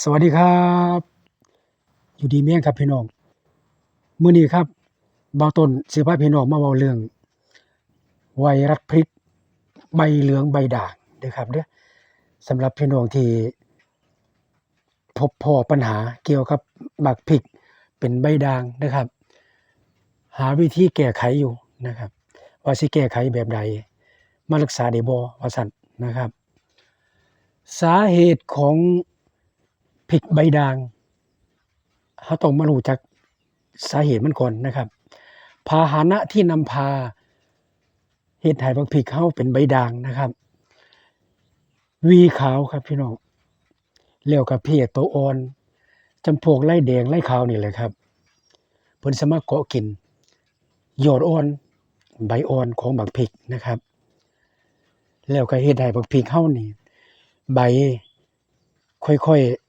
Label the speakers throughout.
Speaker 1: สวัสดีครับ อยู่ดีเมีแรงครับพี่น้องมื้อนี้ครับเบาต้นสิพาพี่น้องมาเว้าเรื่อง ไวรัสพริกใบเหลืองใบด่างเด้อครับเด้อสำหรับพี่น้องที่พบพอปัญหาเกี่ยวกับบักพริกเป็นใบด่างนะครับ หาวิธีแก้ไขอยู่นะครับ ว่าสิแก้ไขแบบใด มารักษาได้บ่ว่าซั่นนะครับ สาเหตุของ พริกใบด่างเราต้องมารู้จักสาเหตุมันก่อนนะครับ พาหนะที่นำพาเฮ็ดให้บักพริกเราเป็นใบด่างนะครับ วีขาวครับพี่น้องแล้วก็เพลี้ยตัวอ่อนจำพวกไล่แดงไล่ขาวนี่แหละครับเพิ่นสิมาเกาะกินยอดอ่อนใบอ่อนของบักพริกนะครับ แล้วก็เฮ็ดให้บักพริกเรานี่ใบค่อยๆ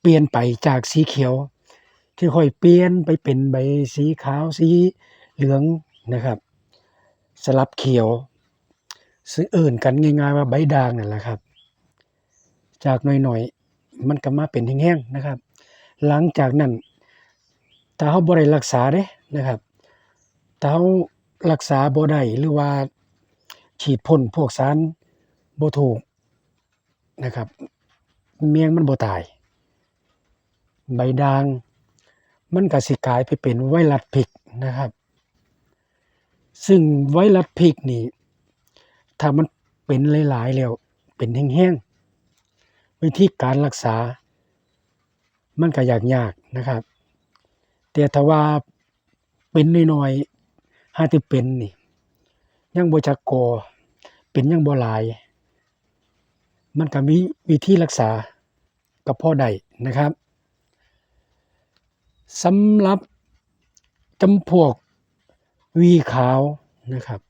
Speaker 1: เปลี่ยนไปจากสีเขียว ที่ค่อยเปลี่ยนไปเป็นใบสีขาวสีเหลืองนะครับ สลับเขียวซึ่งเอิ้นกันง่ายๆว่าใบด่างนั่นแหละครับ จากหน้อยๆ มันก็มาเป็นแห้งๆนะครับ หลังจากนั้นถ้าเราบ่ได้รักษาเดะนะครับถ้าเรารักษาบ่ได้หรือว่าฉีดพ่นพวกสารบ่ถูกนะครับแมงมันบ่ตาย ใบด่าง มันก็สิกลายไปเป็นไวรัสพิกนะครับ ซึ่งไวรัสพิกนี่ ถ้ามันเป็นหลายๆแล้วเป็นแห้งๆวิธีการรักษา มันก็ยากยากนะครับ แต่ถ้าว่าเป็นน้อยๆหาแต่เป็นนี่ ยังบ่จักกอเป็นยังบ่หลาย มันก็มีวิธีรักษาก็พอได้นะครับ สำหรับจำพวกวีขาวนะครับ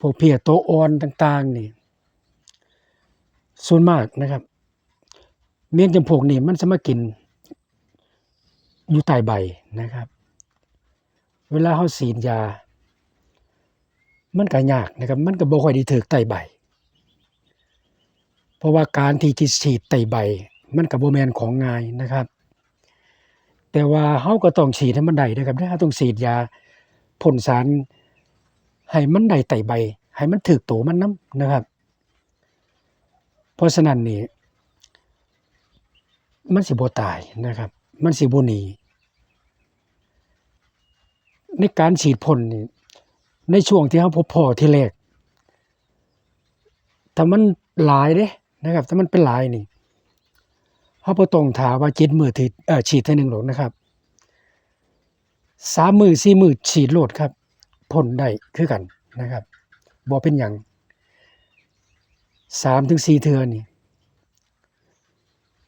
Speaker 1: พวกเพลี้ยตัวอ่อนต่าง ๆ นี่ ส่วนมากนะครับแมงจำพวกนี้มันสมากิน อยู่ใต้ใบนะครับ เวลาเราฉีดยา มันก็ยากนะครับ มันก็บ่ค่อยได้ถึกใต้ใบ เพราะว่าการที่จะฉีดใต้ใบ มันก็บ่แมนของง่ายนะครับ แต่ว่าเราก็ต้องฉีดให้มันได้เด้ครับเด้อเราต้องฉีดยาพ่นสารให้มันได้ใต้ใบ ให้มันถึกตัวมันนำนะครับ เพราะฉะนั้นนี่มันสิบ่ตายนะครับ มันสิบ่หนีในการฉีดพ่นนี่ในช่วงที่เราพบพ้อที่แรกถ้ามันหลายเดะนะครับ ถ้ามันเป็นหลายนี่ เราบ่ต้องท่าว่า7มื้อที่เออฉีดเทื่อหนึ่งดอกนะครับ3มื้อ4มื้อฉีดโหลดครับพ่นได้คือกันนะครับบ่เป็นหยัง3-4เทื่อนี่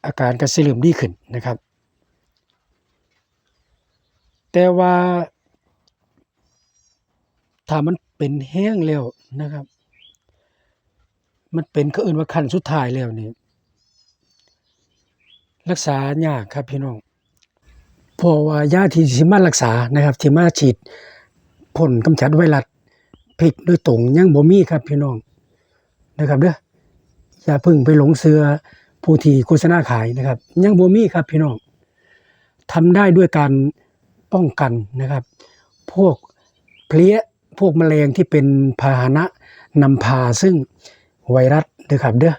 Speaker 1: อาการก็สิเริ่มดีขึ้นนะครับ แต่ว่าถ้ามันเป็นแรงแล้วนะครับ มันเป็นเขาเอิ้นว่าขั้นสุดท้ายแล้วนี่ รักษายากครับพี่น้องเพราะว่ายาที่สิมารักษานะครับที่มาฉีดพ่นกำจัดไวรัสพริกโดยตรงยังบ่มีครับพี่น้องนะครับเด้ออย่าพึ่งไปหลงเชื่อผู้ที่โฆษณาขายนะครับ ยังบ่มีครับพี่น้องทำได้ด้วยการป้องกันนะครับ พวกเพลี้ยพวกแมลงที่เป็นพาหนะนำพาซึ่งไวรัสเด้อครับเด้อ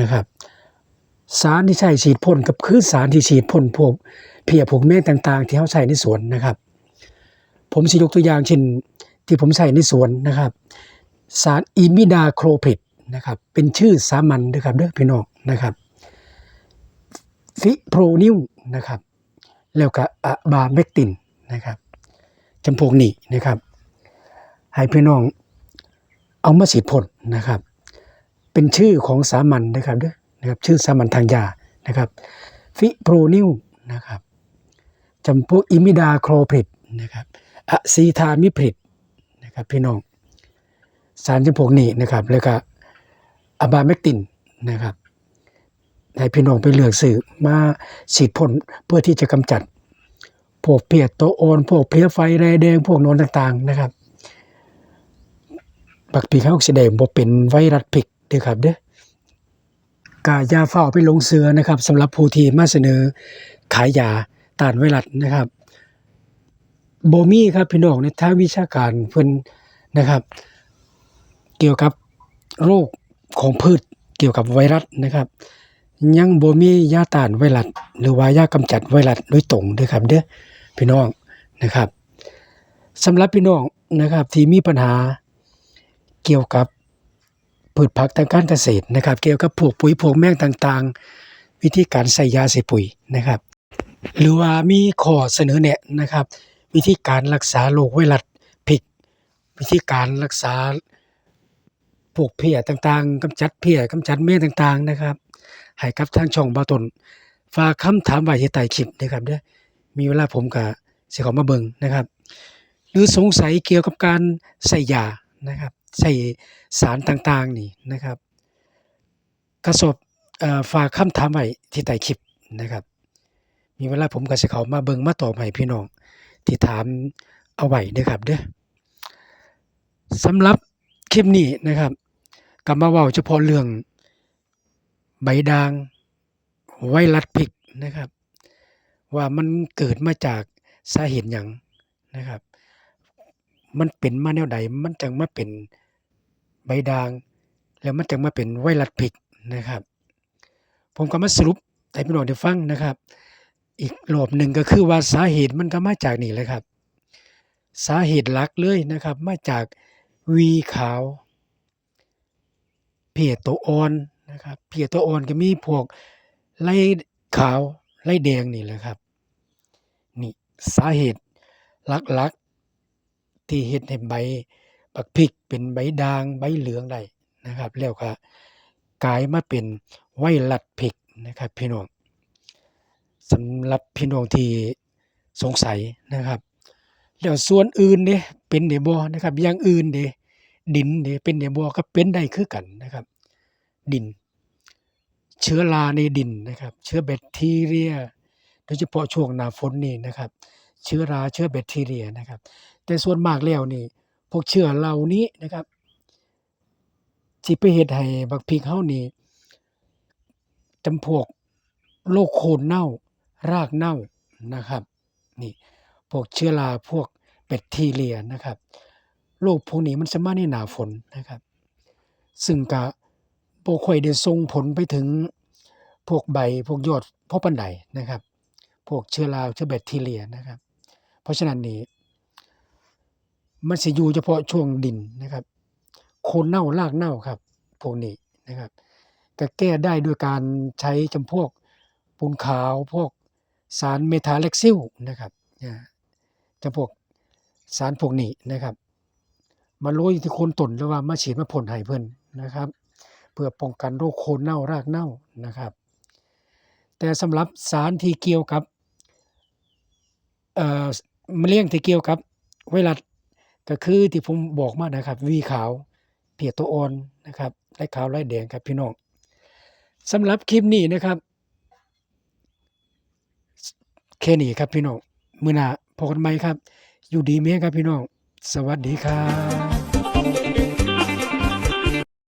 Speaker 1: นะครับ สารที่ใช้ฉีดพ่นก็คือสารที่ฉีดพ่นพวกเพียพวกแมงต่าง ๆ ที่เราใช้ในสวนนะครับ ผมสิยกตัวอย่างเช่นที่ผมใช้ในสวนนะครับ สาร Imidacloprid นะครับ เป็นชื่อสามัญเด้อครับเด้อพี่น้องนะครับ Fipronil นะครับ แล้วก็ Abamectin นนะครับจำพวกนี้นะครับ ให้พี่น้องเอามาฉีดพ่นนะครับ เป็นชื่อของสามัญเด้อครับเด้อ นะครับชื่อสามัญทางยานะครับ Fipronil นะครับจำพวก Imidacloprid นะครับ Acetamiprid นะครับพี่น้องสารจำพวกนี้นะครับแล้วก็ Abamectin นนะครับให้พี่น้องไปเลือกซื้อมาฉีดพ่นเพื่อที่จะกำจัด พวกเพลี้ยตัวอ่อน พวกเพลียไฟแรแดง พวกโนนต่างๆนะครับ บักพริกเราสิได้บ่เป็นไวรัสพิกเด้อครับเด้อ ก็ยาเฝ้าไปลงเสือนะครับสำหรับผู้ที่มาเสนอขายยาต้านไวรัสนะครับบมีครับพี่น้องในทางวิชาการเพิ่นนะครับ เกี่ยวกับโรคของพืชเกี่ยวกับไวรัสนะครับ ยังบมียาต้านไวรัสหรือว่ายากำจัดไวรัสโดยตรงด้อครับเด้อพี่น้องนะครับสำหรับพี่น้องนะครับที่มีปัญหาเกี่ยวกับ พืชผักทางการเกษตรนะครับ เกี่ยวกับพวกปุ๋ยพวกแมงต่างๆ วิธีการใส่ยาใส่ปุ๋ยนะครับ หรือว่ามีข้อเสนอแนะนะครับ วิธีการรักษาโรคไวรัสพิก วิธีการรักษาพวกเพี้ยต่างๆกำจัดเพี้ยกำจัดแมงต่างๆนะครับให้กับทางช่องเบาตนฝากคำถามไว้ที่ใต้คลิปนะครับเด้อมีเวลาผมก็สิข้ามาเบิ่งนะครับ หรือสงสัยเกี่ยวกับการใส่ยานะครับ ใส่สารต่างๆนี่นะครับก็สอบฝากคำถามไว้ที่ใต้คลิปนะครับ มีเวลาผมก็สิเขามาเบิงมาตอบให้พี่น้องที่ถามเอาไว้เด้อครับเด้อสำหรับคลิปนี้นะครับก็มาเว้าเฉพาะเรื่องใบด่างไวรัสพิกนะครับ ว่ามันเกิดมาจากสาเหตุหยังนะครับ มันเป็นมาแนวใดมันจังมาเป็น ใบด่าง แล้วมันจังมาเป็นไวรัสพริกนะครับ ผมก็มาสรุปให้พี่น้องได้ฟังนะครับ อีกรอบหนึ่งก็คือว่าสาเหตุมันก็มาจากนี่แหละครับ สาเหตุหลักเลยนะครับ มาจากวีขาว เพศตัวอ่อนนะครับ เพศตัวอ่อนก็มีพวกไล่ขาวไล่แดงนี่แหละครับนี่สาเหตุหลักๆที่เฮ็ดให้ใบ บักพริกเป็นใบด่างใบเหลืองได้นะครับ แล้วก็กลายมาเป็นไวรัสพริกนะครับ พี่น้องสำหรับพี่น้องที่สงสัยนะครับ แล้วส่วนอื่นเด้เป็นได้บ่นะครับอย่างอื่นเดดินเดเป็นได้บ่ก็เป็นได้คือกันนะครับ ดิน เชื้อราในดินนะครับ เชื้อแบคทีเรีย โดยเฉพาะช่วงหน้าฝนนี่นะครับ เชื้อราเชื้อแบคทีเรียนะครับ แต่ส่วนมากแล้วนี่ พวกเชื้อเหล่านี้นะครับที่ไปเฮ็ดให้บักพริกเฮานี่จำพวกโรคโคนเน่ารากเน่านะครับนี่พวกเชื้อราพวกแบคทีเรียนะครับโรคพวกนี้มันจะมาในหนาฝนนะครับ ซึ่งก็บ่ค่อยได้ส่งผลไปถึงพวกใบพวกยอดพาะปานใดนะครับ พวกเชื้อราเชื้อแบคทีเรียนะครับ เพราะฉะนั้นนี่ มันสิอยู่เฉพาะช่วงดินนะครับโคนเน่ารากเน่าครับพวกนี้นะครับก็แก้ได้ด้วยการใช้จำพวกปูนขาวพวกสารเมทาเล็กซิลนะครับอาจำพวกสารพวกนี้นะครับ มาโรยที่โคนต้นหรือว่ามาฉีดมาพ่นให้เพิ่นนะครับ เพื่อป้องกันโรคโคนเน่ารากเน่านะครับ แต่สำหรับสารที่เกี่ยวกับเอ่อแมลงที่เกี่ยวกับไวรัส ก็คือที่ผมบอกมานะครับวีขาวเพศตัวอ่อนนะครับไล่ขาวไล่แดงครับพี่น้องสำหรับคลิปนี้นะครับแค่นี้ครับพี่น้องมื้อหน้าพบกันใหม่ครับ อยู่ดีไหมครับพี่น้อง สวัสดีครับ